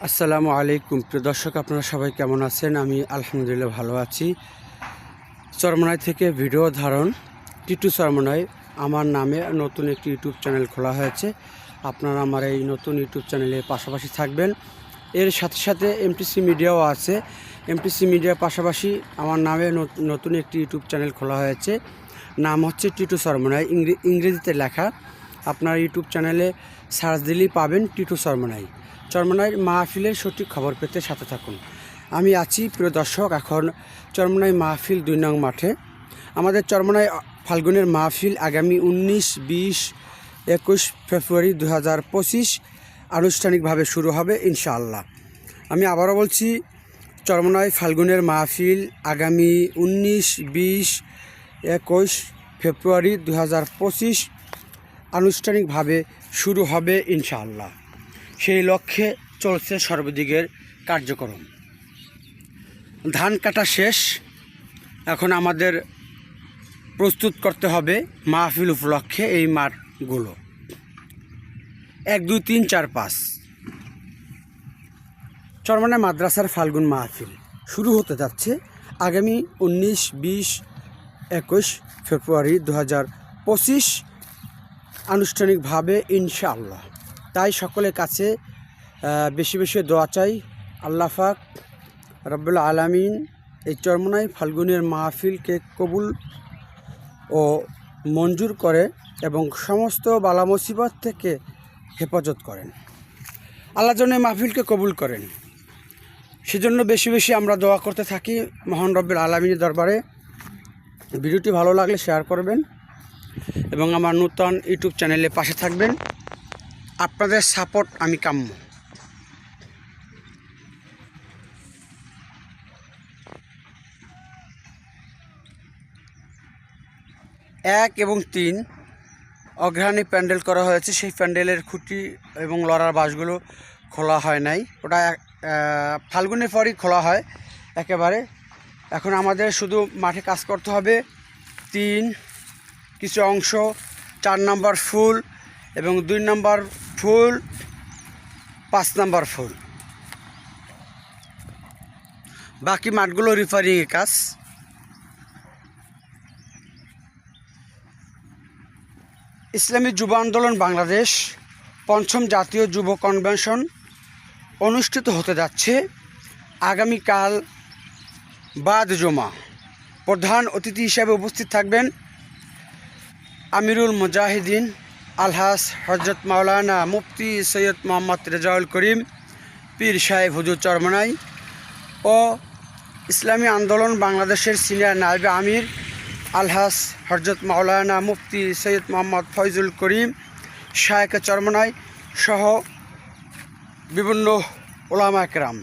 আসসালামু আলাইকুম। প্রিয় দর্শক, আপনারা সবাই কেমন আছেন? আমি আলহামদুলিল্লাহ ভালো আছি। চরমনাই থেকে ভিডিও ধারণ, টিটু চরমনাই আমার নামে নতুন একটি ইউটিউব চ্যানেল খোলা হয়েছে। আপনারা আমার এই নতুন ইউটিউব চ্যানেলে পাশাপাশি থাকবেন। এর সাথে সাথে এমটিসি মিডিয়াও আছে। এমটিসি মিডিয়ার পাশাপাশি আমার নামে নত- নতুন একটি ইউটিউব চ্যানেল খোলা হয়েছে। নাম হচ্ছে টিটু চরমনাই ইংরেজিতে লেখা। আপনার ইউটিউব চ্যানেলে সার্চ দিলেই পাবেন টিটু চরমনাই চরমনাই মাহফিলের সঠিক খবর পেতে সাথে থাকুন। আমি আছি প্রিয় দর্শক, এখন চরমনাই মাহফিল দুই নং মাঠে। আমাদের চরমনাই ফাল্গুনের মাহফিল আগামী উনিশ, বিশ, একুশ ফেব্রুয়ারি দু হাজার পঁচিশ আনুষ্ঠানিকভাবে শুরু হবে ইনশাআল্লাহ। আমি আবারও বলছি, চরমনাই ফাল্গুনের মাহফিল আগামী উনিশ, বিশ, একুশ ফেব্রুয়ারি দু হাজার পঁচিশ আনুষ্ঠানিকভাবে শুরু হবে ইনশাআল্লাহ। সেই লক্ষ্যে চলছে সর্বদিকের কার্যক্রম। ধান কাটা শেষ, এখন আমাদের প্রস্তুত করতে হবে মাহফিল উপলক্ষে এই মাঠগুলো। এক, দুই, তিন, চার, পাঁচ। চরমানা মাদ্রাসার ফাল্গুন মাহফিল শুরু হতে যাচ্ছে আগামী উনিশ, বিশ, একুশ ফেব্রুয়ারি দু হাজার পঁচিশ। আনুষ্ঠানিকভাবে ইনশাআল্লাহ। তাই সকলের কাছে বেশি বেশি দোয়া চাই। আল্লাহ পাক রব্বুল আলামিন এই চরমনাই ফাল্গুনের মাহফিলকে কবুল ও মঞ্জুর করে এবং সমস্ত বালা মুসিবত থেকে হেফাজত করেন। আল্লাহ জন্য মাহফিলকে কবুল করেন। সেজন্য বেশি বেশি আমরা দোয়া করতে থাকি মহান রব্বুল আলমিনের দরবারে। ভিডিওটি ভালো লাগলে শেয়ার করবেন এবং আমার নূতন ইউটিউব চ্যানেলে পাশে থাকবেন। আপনাদের সাপোর্ট আমি কাম্য। এক এবং তিন অগ্রহাণী প্যান্ডেল করা হয়েছে। সেই প্যান্ডেলের খুঁটি এবং লড়ার বাসগুলো খোলা হয় নাই। ওটা ফাল্গুনের পরই খোলা হয় একেবারে। এখন আমাদের শুধু মাঠে কাজ করতে হবে। তিন, কিছু অংশ, চার নাম্বার ফুল এবং দুই নাম্বার ফুল, পাঁচ নাম্বার ফুল। বাকি মাঠগুলো রিপেয়ারিংয়ের কাজ। ইসলামী যুব আন্দোলন বাংলাদেশ পঞ্চম জাতীয় যুব কনভেনশন অনুষ্ঠিত হতে যাচ্ছে আগামীকাল বাদ জমা। প্রধান অতিথি হিসেবে উপস্থিত থাকবেন আমিরুল মুজাহিদিন আলহাস হজরত মাওলানা মুফতি সৈয়দ মোহাম্মদ রেজাউল করিম, পীর সাহেব হুজুর চরমনাই ও ইসলামী আন্দোলন বাংলাদেশের সিনিয়র নায়েবে আমির, আলহাস হজরত মাওলানা মুফতি সৈয়দ মোহাম্মদ ফয়জুল করিম, শায়েক চরমনাই সহ বিভিন্ন ওলামা একরাম